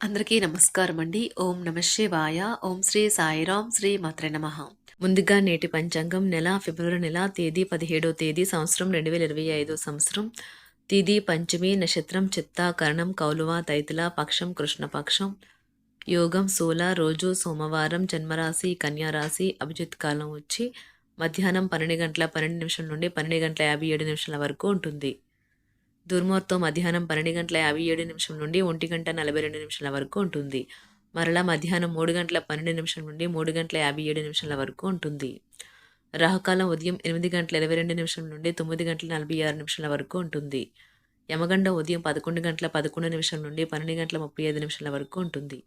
అందరికీ నమస్కారం అండి ఓం నమ శివాయ. ఓం శ్రీ సాయిరాం శ్రీ మాత్ర నమ. ముందుగా నేటి పంచాంగం నెల ఫిబ్రవరి నెల తేదీ పదిహేడో తేదీ సంవత్సరం రెండు వేల ఇరవై ఐదో సంవత్సరం. తేదీ పంచమి నక్షత్రం చిత్త కరణం కౌలువ తైతుల పక్షం కృష్ణపక్షం యోగం సోల రోజు సోమవారం జన్మరాశి కన్యారాశి అభిజిత్ కాలం వచ్చి మధ్యాహ్నం పన్నెండు గంటల పన్నెండు నిమిషాల నుండి పన్నెండు గంటల యాభై ఏడు నిమిషాల వరకు ఉంటుంది. దుర్ముహూర్తం మధ్యాహ్నం పన్నెండు గంటల యాభై ఏడు నిమిషం నుండి ఒంటి గంట నలభై రెండు నిమిషాల వరకు ఉంటుంది. మరలా మధ్యాహ్నం మూడు గంటల పన్నెండు నిమిషం నుండి మూడు గంటల యాభై ఏడు నిమిషాల వరకు ఉంటుంది. రాహుకాలం ఉదయం ఎనిమిది గంటల ఇరవై రెండు నిమిషం నుండి తొమ్మిది గంటల నలభై ఆరు నిమిషాల వరకు ఉంటుంది. యమగండ ఉదయం పదకొండు గంటల పదకొండు నిమిషం నుండి పన్నెండు గంటల ముప్పై ఐదు నిమిషాల వరకు ఉంటుంది.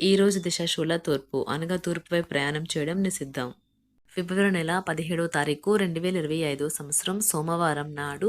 ఈ రోజు దిశ శూల తూర్పు. అనగా తూర్పుపై ప్రయాణం చేయడం నిషిద్ధం. ఫిబ్రవరి నెల పదిహేడో తారీఖు రెండు వేల ఇరవై ఐదో సంవత్సరం సోమవారం నాడు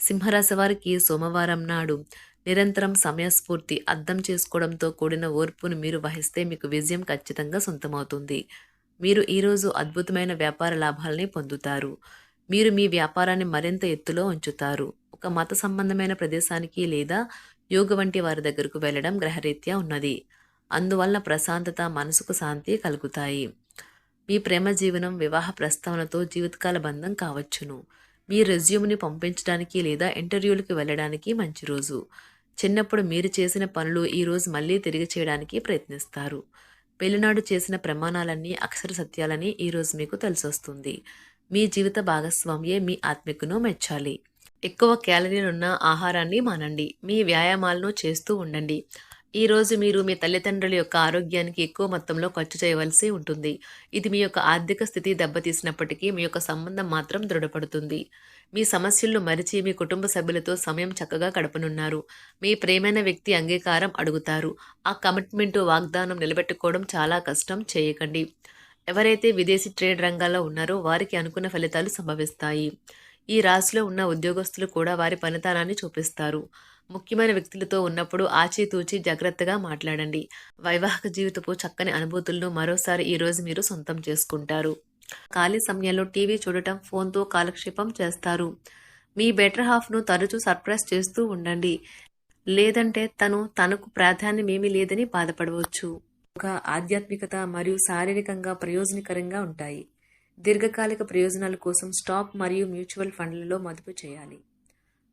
సింహరాశి వారికి సోమవారం నాడు నిరంతరం సమయస్ఫూర్తి అర్థం చేసుకోవడంతో కూడిన ఓర్పును మీరు వహిస్తే మీకు విజయం ఖచ్చితంగా సొంతమవుతుంది. మీరు ఈరోజు అద్భుతమైన వ్యాపార లాభాలని పొందుతారు. మీరు మీ వ్యాపారాన్ని మరింత ఎత్తులో ఉంచుతారు. ఒక మత సంబంధమైన ప్రదేశానికి లేదా యోగ వంటి వారి దగ్గరకు వెళ్ళడం గ్రహరీత్యా ఉన్నది. అందువల్ల ప్రశాంతత మనసుకు శాంతి కలుగుతాయి. మీ ప్రేమ జీవనం వివాహ ప్రస్తావనతో జీవితకాల బంధం కావచ్చును. మీ రెజ్యూమ్ని పంపించడానికి లేదా ఇంటర్వ్యూలకు వెళ్ళడానికి మంచి రోజు. చిన్నప్పుడు మీరు చేసిన పనులు ఈరోజు మళ్ళీ తిరిగి చేయడానికి ప్రయత్నిస్తారు. పెళ్ళినాడు చేసిన ప్రమాణాలన్నీ అక్షర సత్యాలని ఈరోజు మీకు తెలిసొస్తుంది. మీ జీవిత భాగస్వామ్యే మీ ఆత్మికను మెచ్చాలి. ఎక్కువ క్యాలరీలున్న ఆహారాన్ని మానండి. మీ వ్యాయామాలను చేస్తూ ఉండండి. ఈరోజు మీరు మీ తల్లిదండ్రుల యొక్క ఆరోగ్యానికి ఎక్కువ మొత్తంలో ఖర్చు చేయవలసి ఉంటుంది. ఇది మీ యొక్క ఆర్థిక స్థితి దెబ్బతీసినప్పటికీ మీ యొక్క సంబంధం మాత్రం దృఢపడుతుంది. మీ సమస్యలను మరిచి మీ కుటుంబ సభ్యులతో సమయం చక్కగా గడపనున్నారు. మీ ప్రేమైన వ్యక్తి అంగీకారం అడుగుతారు. ఆ కమిట్మెంట్ వాగ్దానం నిలబెట్టుకోవడం చాలా కష్టం చేయకండి. ఎవరైతే విదేశీ ట్రేడ్ రంగాల్లో ఉన్నారో వారికి అనుకున్న ఫలితాలు సంభవిస్తాయి. ఈ రాశిలో ఉన్న ఉద్యోగస్తులు కూడా వారి పనితనాన్ని చూపిస్తారు. ముఖ్యమైన వ్యక్తులతో ఉన్నప్పుడు ఆచితూచి జాగ్రత్తగా మాట్లాడండి. వైవాహిక జీవితపు చక్కని అనుభూతులను మరోసారి ఈరోజు మీరు సొంతం చేసుకుంటారు. ఖాళీ సమయంలో టీవీ చూడటం ఫోన్తో కాలక్షేపం చేస్తారు. మీ బెటర్ హాఫ్ను తరచూ సర్ప్రైజ్ చేస్తూ ఉండండి. లేదంటే తను తనకు ప్రాధాన్యం ఏమీ లేదని బాధపడవచ్చు. ఒక ఆధ్యాత్మికత మరియు శారీరకంగా ప్రయోజనకరంగా ఉంటాయి. దీర్ఘకాలిక ప్రయోజనాల కోసం స్టాక్ మరియు మ్యూచువల్ ఫండ్లలో మదుపు చేయాలి.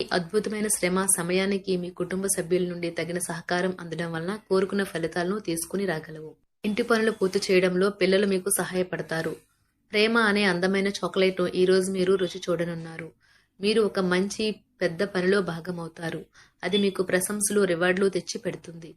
అద్భుతమైన శ్రమ సమయానికి మీ కుటుంబ సభ్యుల నుండి తగిన సహకారం అందడం వలన కోరుకున్న ఫలితాలను తీసుకుని రాగలవు. ఇంటి పనులు పూర్తి చేయడంలో పిల్లలు మీకు సహాయపడతారు. ప్రేమ అనే అందమైన చాక్లెట్ను ఈ రోజు మీరు రుచి చూడనున్నారు. మీరు ఒక మంచి పెద్ద పనిలో భాగమవుతారు. అది మీకు ప్రశంసలు రివార్డులు తెచ్చి పెడుతుంది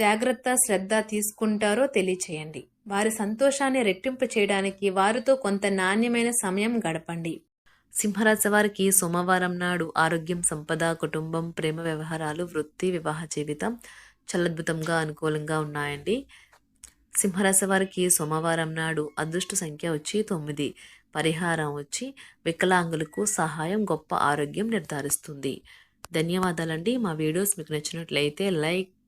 జాగ్రత్త శ్రద్ధ తీసుకుంటారో తెలియచేయండి. వారి సంతోషాన్ని రెట్టింపు చేయడానికి వారితో కొంత నాణ్యమైన సమయం గడపండి. సింహరాశి వారికి సోమవారం నాడు ఆరోగ్యం సంపద కుటుంబం ప్రేమ వ్యవహారాలు వృత్తి వివాహ జీవితం చాలా అద్భుతంగా అనుకూలంగా ఉన్నాయండి. సింహరాశి వారికి సోమవారం నాడు అదృష్ట సంఖ్య వచ్చి తొమ్మిది. పరిహారం వచ్చి వికలాంగులకు సహాయం గొప్ప ఆరోగ్యం నిర్ధారిస్తుంది. ధన్యవాదాలండి. మా వీడియోస్ మీకు నచ్చినట్లయితే లైక్